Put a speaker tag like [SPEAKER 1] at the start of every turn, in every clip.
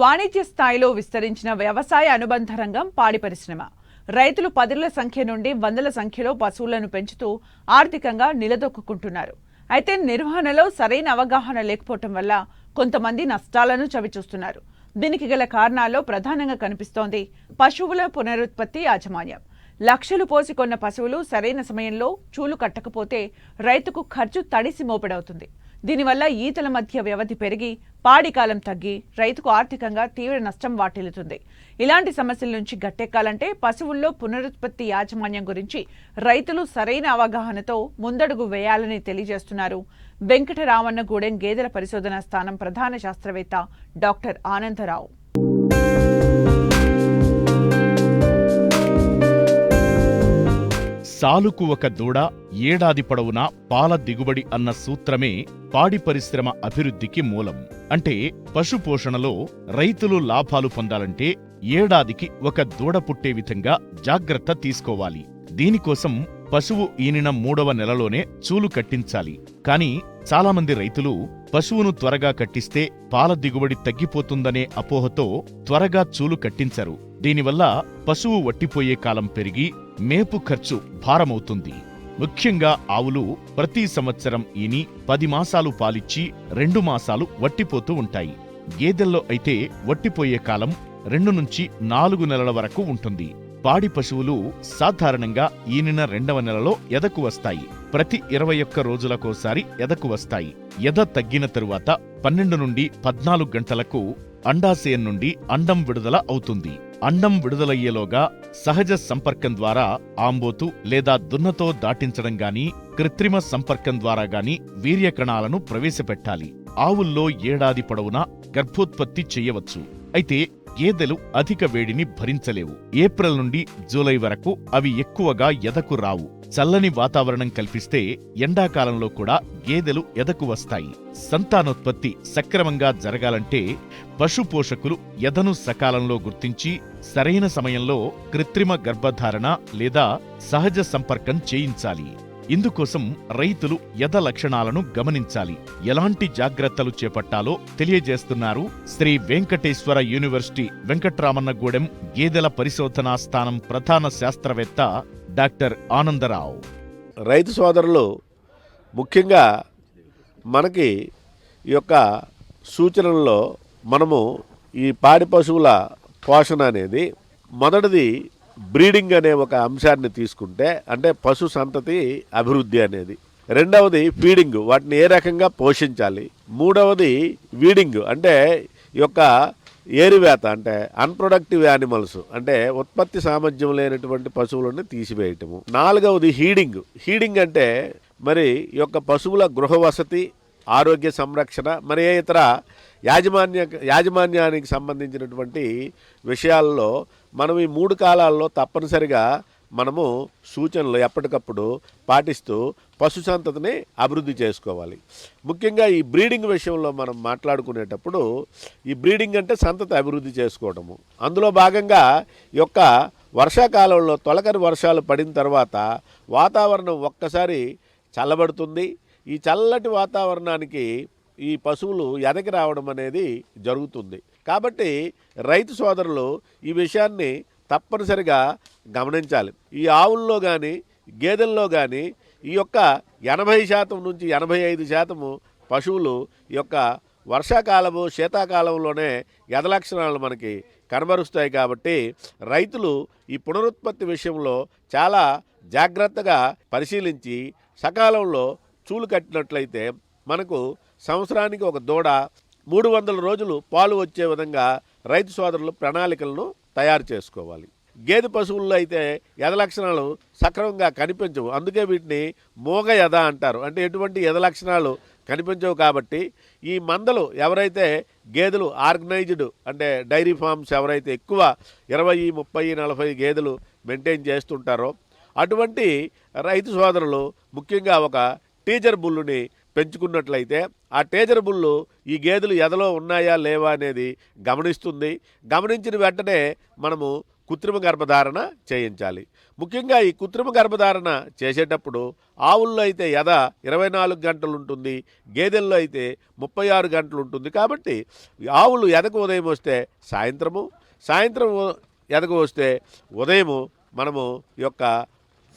[SPEAKER 1] వాణిజ్య స్థాయిలో విస్తరించిన వ్యవసాయ అనుబంధ రంగం పాడి పరిశ్రమ. రైతులు పదుల సంఖ్య నుండి వందల సంఖ్యలో పశువులను పెంచుతూ ఆర్థికంగా నిలదొక్కుంటున్నారు అయితే నిర్వహణలో సరైన అవగాహన లేకపోవటం వల్ల కొంతమంది నష్టాలను చవిచూస్తున్నారు. దీనికి గల కారణాల్లో ప్రధానంగా కనిపిస్తోంది పశువుల పునరుత్పత్తి యాజమాన్యం. లక్షలు పోసి కొన్న పశువులు సరైన సమయంలో చూలు కట్టకపోతే రైతుకు ఖర్చు తడిసి మోపెడవుతుంది. దీనివల్ల ఈతల మధ్య వ్యవధి పెరిగి పాడికాలం తగ్గి రైతుకు ఆర్థికంగా తీవ్ర నష్టం వాటిల్లుతుంది. ఇలాంటి సమస్యల నుంచి గట్టెక్కాలంటే పశువుల్లో పునరుత్పత్తి యాజమాన్యం గురించి రైతులు సరైన అవగాహనతో ముందడుగు వేయాలని తెలియజేస్తున్నారు. వెంకటరామన్నగూడెం గేదెల పరిశోధన స్థానం ప్రధాన శాస్త్రవేత్త డాక్టర్ ఆనందరావు.
[SPEAKER 2] సాలుకు ఒక దూడ ఏడాది పొడవునా పాల దిగుబడి అన్న సూత్రమే పాడి పరిశ్రమ అభివృద్ధికి మూలం. అంటే పశుపోషణలో రైతులు లాభాలు పొందాలంటే ఏడాదికి ఒక దూడ పుట్టే విధంగా జాగ్రత్త తీసుకోవాలి. దీనికోసం పశువు ఈనిన మూడవ నెలలోనే చూలు కట్టించాలి. కాని చాలామంది రైతులు పశువును త్వరగా కట్టిస్తే పాల దిగుబడి తగ్గిపోతుందనే అపోహతో త్వరగా చూలు కట్టించరు. దీనివల్ల పశువు వట్టిపోయే కాలం పెరిగి మేపు ఖర్చు భారమవుతుంది. ముఖ్యంగా ఆవులు ప్రతి సంవత్సరం ఈని పది మాసాలు పాలిచ్చి రెండు మాసాలు వట్టిపోతూ ఉంటాయి. గేదెల్లో అయితే వట్టిపోయే కాలం రెండు నుంచి నాలుగు నెలల వరకు ఉంటుంది. పాడి పశువులు సాధారణంగా ఈనిన రెండవ నెలలో ఎదకు వస్తాయి. ప్రతి ఇరవై ఒక్క రోజులకోసారి ఎదకు వస్తాయి. ఎద తగ్గిన తరువాత పన్నెండు నుండి పద్నాలుగు గంటలకు అండాశయం నుండి అండం విడుదల అవుతుంది. అండం విడుదలయ్యేలోగా సహజ సంపర్కం ద్వారా ఆంబోతు లేదా దున్నతో దాటించడం గాని కృత్రిమ సంపర్కం ద్వారా గాని వీర్యకణాలను ప్రవేశపెట్టాలి. ఆవుల్లో ఏడాది పొడవునా గర్భోత్పత్తి చేయవచ్చు. అయితే గేదెలు అధిక వేడిని భరించలేవు. ఏప్రిల్ నుండి జూలై వరకు అవి ఎక్కువగా ఎదకు రావు. చల్లని వాతావరణం కల్పిస్తే ఎండాకాలంలో కూడా గేదెలు ఎదకు వస్తాయి. సంతానోత్పత్తి సక్రమంగా జరగాలంటే పశు పోషకులు ఎదను సకాలంలో గుర్తించి సరైన సమయంలో కృత్రిమ గర్భధారణ లేదా సహజ సంపర్కం చేయించాలి. ఇందుకోసం రైతులు యథ లక్షణాలను గమనించాలి. ఎలాంటి జాగ్రత్తలు చేపట్టాలో తెలియజేస్తున్నారు శ్రీ వెంకటేశ్వర యూనివర్సిటీ వెంకట్రామన్నగూడెం గేదెల పరిశోధనా స్థానం ప్రధాన శాస్త్రవేత్త డాక్టర్ ఆనందరావు.
[SPEAKER 3] రైతు సోదరులు ముఖ్యంగా మనకి ఈ యొక్క సూచనల్లో మనము ఈ పాడి పశువుల పోషణ అనేది మొదటిది బ్రీడింగ్ అనే ఒక అంశాన్ని తీసుకుంటే అంటే పశు సంతతి అభివృద్ధి అనేది. రెండవది ఫీడింగ్ వాటిని ఏ రకంగా పోషించాలి? మూడవది వీడింగ్ అంటే ఈ యొక్క ఏరివేత అంటే అన్ప్రొడక్టివ్ యానిమల్స్ అంటే ఉత్పత్తి సామర్థ్యం లేనటువంటి పశువులను తీసివేయటము. నాలుగవది హీడింగ్ హీడింగ్ అంటే మరి ఈ యొక్క పశువుల గృహ వసతి ఆరోగ్య సంరక్షణ మరి ఏ ఇతర యాజమాన్య యాజమాన్యానికి సంబంధించినటువంటి విషయాల్లో మనం ఈ మూడు కాలాల్లో తప్పనిసరిగా మనము సూచనలు ఎప్పటికప్పుడు పాటిస్తూ పశు సంతతిని అభివృద్ధి చేసుకోవాలి. ముఖ్యంగా ఈ బ్రీడింగ్ విషయంలో మనం మాట్లాడుకునేటప్పుడు ఈ బ్రీడింగ్ అంటే సంతతి అభివృద్ధి చేసుకోవడము అందులో భాగంగా యొక్క వర్షాకాలంలో తొలకరి వర్షాలు పడిన తర్వాత వాతావరణం ఒక్కసారి చల్లబడుతుంది. ఈ చల్లటి వాతావరణానికి ఈ పశువులు ఎదకి రావడం అనేది జరుగుతుంది. కాబట్టి రైతు సోదరులు ఈ విషయాన్ని తప్పనిసరిగా గమనించాలి. ఈ ఆవుల్లో కానీ గేదెల్లో కానీ ఈ యొక్క ఎనభై శాతం నుంచి ఎనభై ఐదు శాతము పశువులు ఈ యొక్క వర్షాకాలము శీతాకాలంలోనే ఎదలక్షణాలు మనకి కనబరుస్తాయి కాబట్టి రైతులు ఈ పునరుత్పత్తి విషయంలో చాలా జాగ్రత్తగా పరిశీలించి సకాలంలో చూలు కట్టినట్లయితే మనకు సంవత్సరానికి ఒక దూడ మూడు వందల రోజులు పాలు వచ్చే విధంగా రైతు సోదరులు ప్రణాళికలను తయారు చేసుకోవాలి. గేదె పశువుల్లో అయితే ఎద లక్షణాలు సక్రమంగా కనిపించవు. అందుకే వీటిని మోగ ఎద అంటారు. అంటే ఎటువంటి ఎద లక్షణాలు కనిపించవు కాబట్టి ఈ మందలు ఎవరైతే గేదెలు ఆర్గనైజ్డ్ అంటే డైరీ ఫార్మ్స్ ఎవరైతే ఎక్కువ ఇరవై ముప్పై నలభై గేదెలు మెయింటైన్ చేస్తుంటారో అటువంటి రైతు సోదరులు ముఖ్యంగా ఒక టీజర్ బుల్లుని పెంచుకున్నట్లయితే ఆ టేజర్ బుల్లు ఈ గేదెలు ఎదలో ఉన్నాయా లేవా అనేది గమనిస్తుంది. గమనించిన వెంటనే మనము కృత్రిమ గర్భధారణ చేయించాలి. ముఖ్యంగా ఈ కృత్రిమ గర్భధారణ చేసేటప్పుడు ఆవుల్లో అయితే ఎద ఇరవై నాలుగు గంటలు ఉంటుంది గేదెల్లో అయితే ముప్పై ఆరు గంటలు ఉంటుంది కాబట్టి ఆవులు ఎదకు ఉదయం వస్తే సాయంత్రము సాయంత్రం ఎదకు వస్తే ఉదయము మనము యొక్క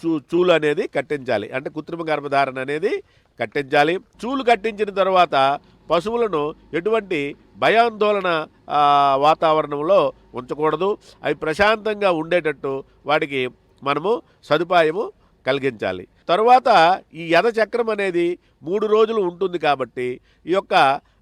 [SPEAKER 3] చూ చూలు అనేది కట్టించాలి. అంటే కృత్రిమ గర్భధారణ అనేది కట్టించాలి. చూలు కట్టించిన తర్వాత పశువులను ఎటువంటి భయాందోళన వాతావరణంలో ఉంచకూడదు. అవి ప్రశాంతంగా ఉండేటట్టు వాటికి మనము సదుపాయము కలిగించాలి. తరువాత ఈ యథ చక్రం అనేది మూడు రోజులు ఉంటుంది కాబట్టి ఈ యొక్క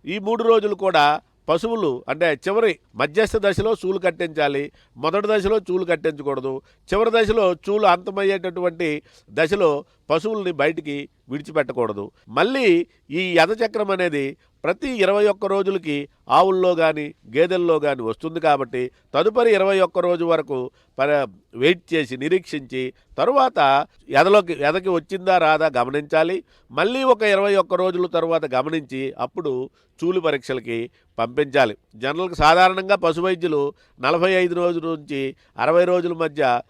[SPEAKER 3] ఈ మూడు రోజులు కూడా పశువులు అంటే చివరి మధ్యస్థ దశలో చూలు కట్టించాలి మొదటి దశలో చూలు కట్టించకూడదు చివరి దశలో చూలు అంతమయ్యేటటువంటి దశలో పశువుల్ని బయటికి విడిచిపెట్టకూడదు. మళ్ళీ ఈ యథచక్రం అనేది ప్రతి ఇరవై ఒక్క రోజులకి ఆవుల్లో కానీ గేదెల్లో కానీ వస్తుంది కాబట్టి తదుపరి ఇరవై ఒక్క రోజు వరకు వెయిట్ చేసి నిరీక్షించి తరువాత ఎదలోకి ఎదకి వచ్చిందా రాదా గమనించాలి. మళ్ళీ ఒక ఇరవై ఒక్క రోజుల తర్వాత గమనించి అప్పుడు చూలు పరీక్షలకి పంపించాలి. జనరల్గా సాధారణంగా పశు వైద్యులు నలభై ఐదు రోజుల నుంచి అరవై రోజుల మధ్య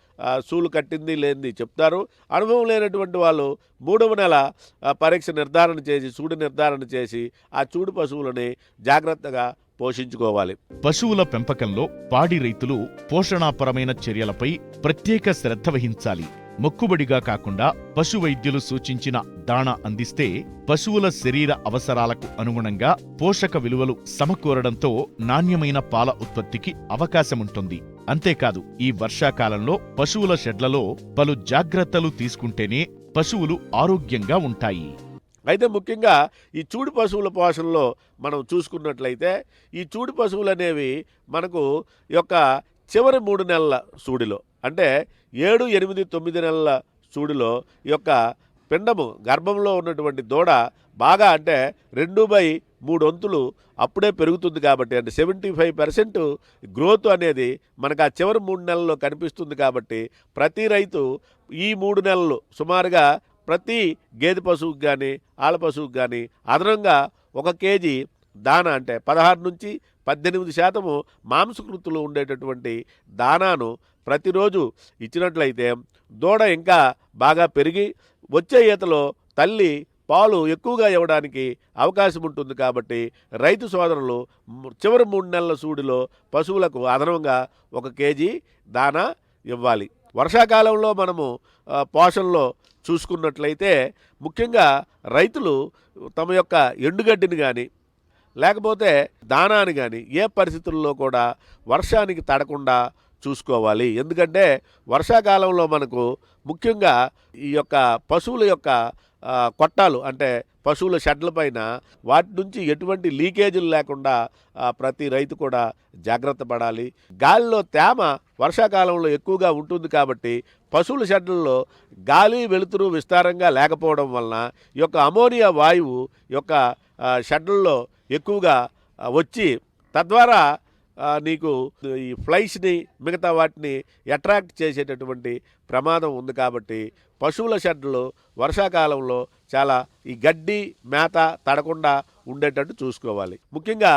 [SPEAKER 3] సూలు కట్టింది లేనిది చెప్తారు. అనుభవం లేనటువంటి వాళ్ళు మూడవ నెల పరీక్ష నిర్ధారణ చేసి చూడు నిర్ధారణ చేసి ఆ చూడు పశువులని జాగ్రత్తగా పోషించుకోవాలి.
[SPEAKER 2] పశువుల పెంపకంలో పాడి రైతులు పోషణాపరమైన చర్యలపై ప్రత్యేక శ్రద్ధ వహించాలి. మొక్కుబడిగా కాకుండా పశు వైద్యులు సూచించిన దాణా అందిస్తే పశువుల శరీర అవసరాలకు అనుగుణంగా పోషక విలువలు సమకూరడంతో నాణ్యమైన పాల ఉత్పత్తికి అవకాశముంటుంది. అంతేకాదు ఈ వర్షాకాలంలో పశువుల షెడ్లలో పలు జాగ్రత్తలు తీసుకుంటేనే పశువులు ఆరోగ్యంగా ఉంటాయి.
[SPEAKER 3] అయితే ముఖ్యంగా ఈ చూడు పశువుల పోషణలో మనం చూసుకున్నట్లయితే ఈ చూడు పశువులు అనేవి మనకు యొక్క చివరి మూడు నెలల సూడిలో అంటే ఏడు ఎనిమిది తొమ్మిది నెలల చూడులో ఈ యొక్క పిండము గర్భంలో ఉన్నటువంటి దూడ బాగా అంటే రెండు బై మూడు వంతులు అప్పుడే పెరుగుతుంది కాబట్టి అంటే సెవెంటీ ఫైవ్ పర్సెంట్ గ్రోత్ అనేది మనకు ఆ చివరి మూడు నెలల్లో కనిపిస్తుంది కాబట్టి ప్రతి రైతు ఈ మూడు నెలలు సుమారుగా ప్రతి గేదె పశువుకి కానీ ఆల పశువుకి కానీ అదనంగా ఒక కేజీ దానా అంటే పదహారు నుంచి పద్దెనిమిది శాతము మాంసకృతులు ఉండేటటువంటి దానాను ప్రతిరోజు ఇచ్చినట్లయితే దూడ ఇంకా బాగా పెరిగి వచ్చే ఈతలో తల్లి పాలు ఎక్కువగా ఇవ్వడానికి అవకాశం ఉంటుంది కాబట్టి రైతు సోదరులు చివరి మూడు నెలల సూడిలో పశువులకు అదనంగా ఒక కేజీ దానా ఇవ్వాలి. వర్షాకాలంలో మనము పోషణలో చూసుకున్నట్లయితే ముఖ్యంగా రైతులు తమ యొక్క ఎండుగడ్డిని కానీ లేకపోతే దానాన్ని కానీ ఏ పరిస్థితుల్లో కూడా వర్షానికి తడకుండా చూసుకోవాలి. ఎందుకంటే వర్షాకాలంలో మనకు ముఖ్యంగా ఈ యొక్క పశువుల యొక్క కొట్టాలు అంటే పశువుల షెడ్ల పైన వాటి నుంచి ఎటువంటి లీకేజీలు లేకుండా ప్రతి రైతు కూడా జాగ్రత్త పడాలి. గాలిలో తేమ వర్షాకాలంలో ఎక్కువగా ఉంటుంది కాబట్టి పశువుల షెడ్లలో గాలి వెలుతురు విస్తారంగా లేకపోవడం వలన ఈ యొక్క అమోనియా వాయువు యొక్క షెడ్లలో ఎక్కువగా వచ్చి తద్వారా నీకు ఈ ఫ్లైస్ని మిగతా వాటిని అట్రాక్ట్ చేసేటటువంటి ప్రమాదం ఉంది కాబట్టి పశువుల షెడ్లు వర్షాకాలంలో చాలా ఈ గడ్డి మేత తడకుండా ఉండేటట్టు చూసుకోవాలి. ముఖ్యంగా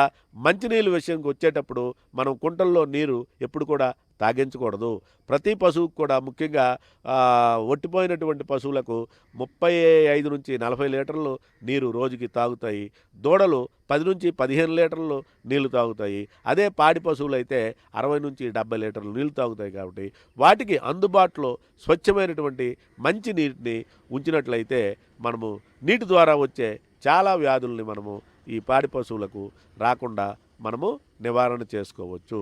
[SPEAKER 3] మంచినీళ్ళ విషయంకి వచ్చేటప్పుడు మనం కుంటల్లో నీరు ఎప్పుడు కూడా తాగించకూడదు. ప్రతి పశువుకు కూడా ముఖ్యంగా ఒట్టిపోయినటువంటి పశువులకు ముప్పై ఐదు నుంచి నలభై లీటర్లు నీరు రోజుకి తాగుతాయి. దూడలు పది నుంచి పదిహేను లీటర్లు నీళ్ళు తాగుతాయి. అదే పాడి పశువులు అయితే అరవై నుంచి డెబ్బై లీటర్లు నీళ్ళు తాగుతాయి కాబట్టి వాటికి అందుబాటులో స్వచ్ఛమైనటువంటి మంచి నీటిని ఉంచినట్లయితే మనము నీటి ద్వారా వచ్చే చాలా వ్యాధుల్ని మనము ఈ పాడి పశువులకు రాకుండా మనము నివారణ చేసుకోవచ్చు.